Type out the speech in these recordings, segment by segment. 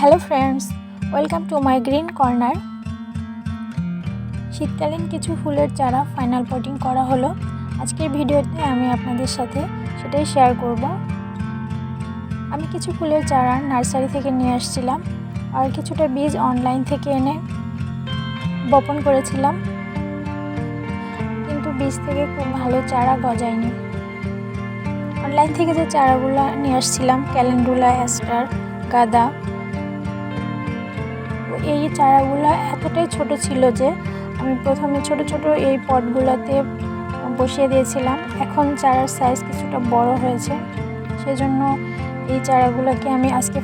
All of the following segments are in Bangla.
Hello friends welcome to my green corner শীতকালীন কিছু ফুলের চারা ফাইনাল পটিং করা হলো। আজকের ভিডিওতে আমি আপনাদের সাথে সেটাই শেয়ার করব। আমি কিছু ফুলের চারা নার্সারি থেকে নিয়ে আসছিলাম আর কিছুটা বীজ অনলাইন থেকে এনে বপন করেছিলাম। কিন্তু বীজ থেকে খুব ভালো চারা গজায়নি। অনলাইন থেকে যে চারাগুলো নিয়ে আসছিলাম ক্যালেন্ডুলা অ্যাস্টার গাদা এই চারাগুলো এতটাই ছোট ছিল যে আমি প্রথমে ছোট ছোট এই পটগুলোতে বসিয়ে দিয়েছিলাম। এখন চারার সাইজ কিছুটা বড় হয়েছে। সেজন্য এই চারাগুলোকে আমি আজকে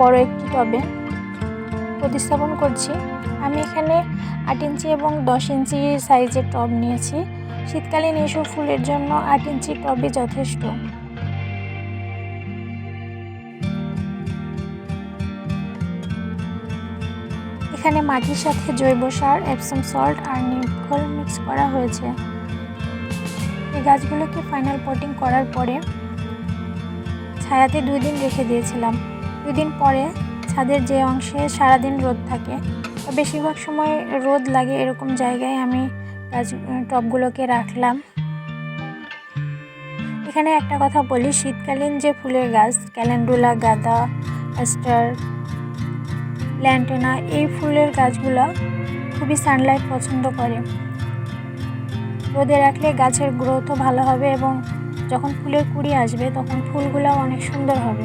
বড় একটি টবে প্রতিস্থাপন করছি। আমি এখানে আট ইঞ্চি এবং দশ ইঞ্চি সাইজের টব নিয়েছি। শীতকালীন এইসব ফুলের জন্য আট ইঞ্চি টবই যথেষ্ট। এখানে মাটির সাথে জৈব সার এপসম সল্ট আর নিমখোল মিক্স করা হয়েছে। এই গাছগুলোকে ফাইনাল পটিং করার পরে ছায়াতে দুই দিন রেখে দিয়েছিলাম। দুই দিন পরে ছাদের যে অংশে সারাদিন রোদ থাকে বেশিরভাগ সময় রোদ লাগে এরকম জায়গায় আমি গাছ টবগুলোকে রাখলাম। এখানে একটা কথা বলি, শীতকালীন যে ফুলের গাছ ক্যালেন্ডুলা গাঁদা অ্যাস্টার ল্যান্টেনা, এই ফুলের গাছগুলো খুবই সানলাইট পছন্দ করে। রোদে রাখলে গাছের গ্রোথও ভালো হবে এবং যখন ফুলের কুড়ি আসবে, তখন ফুলগুলো অনেক সুন্দর হবে।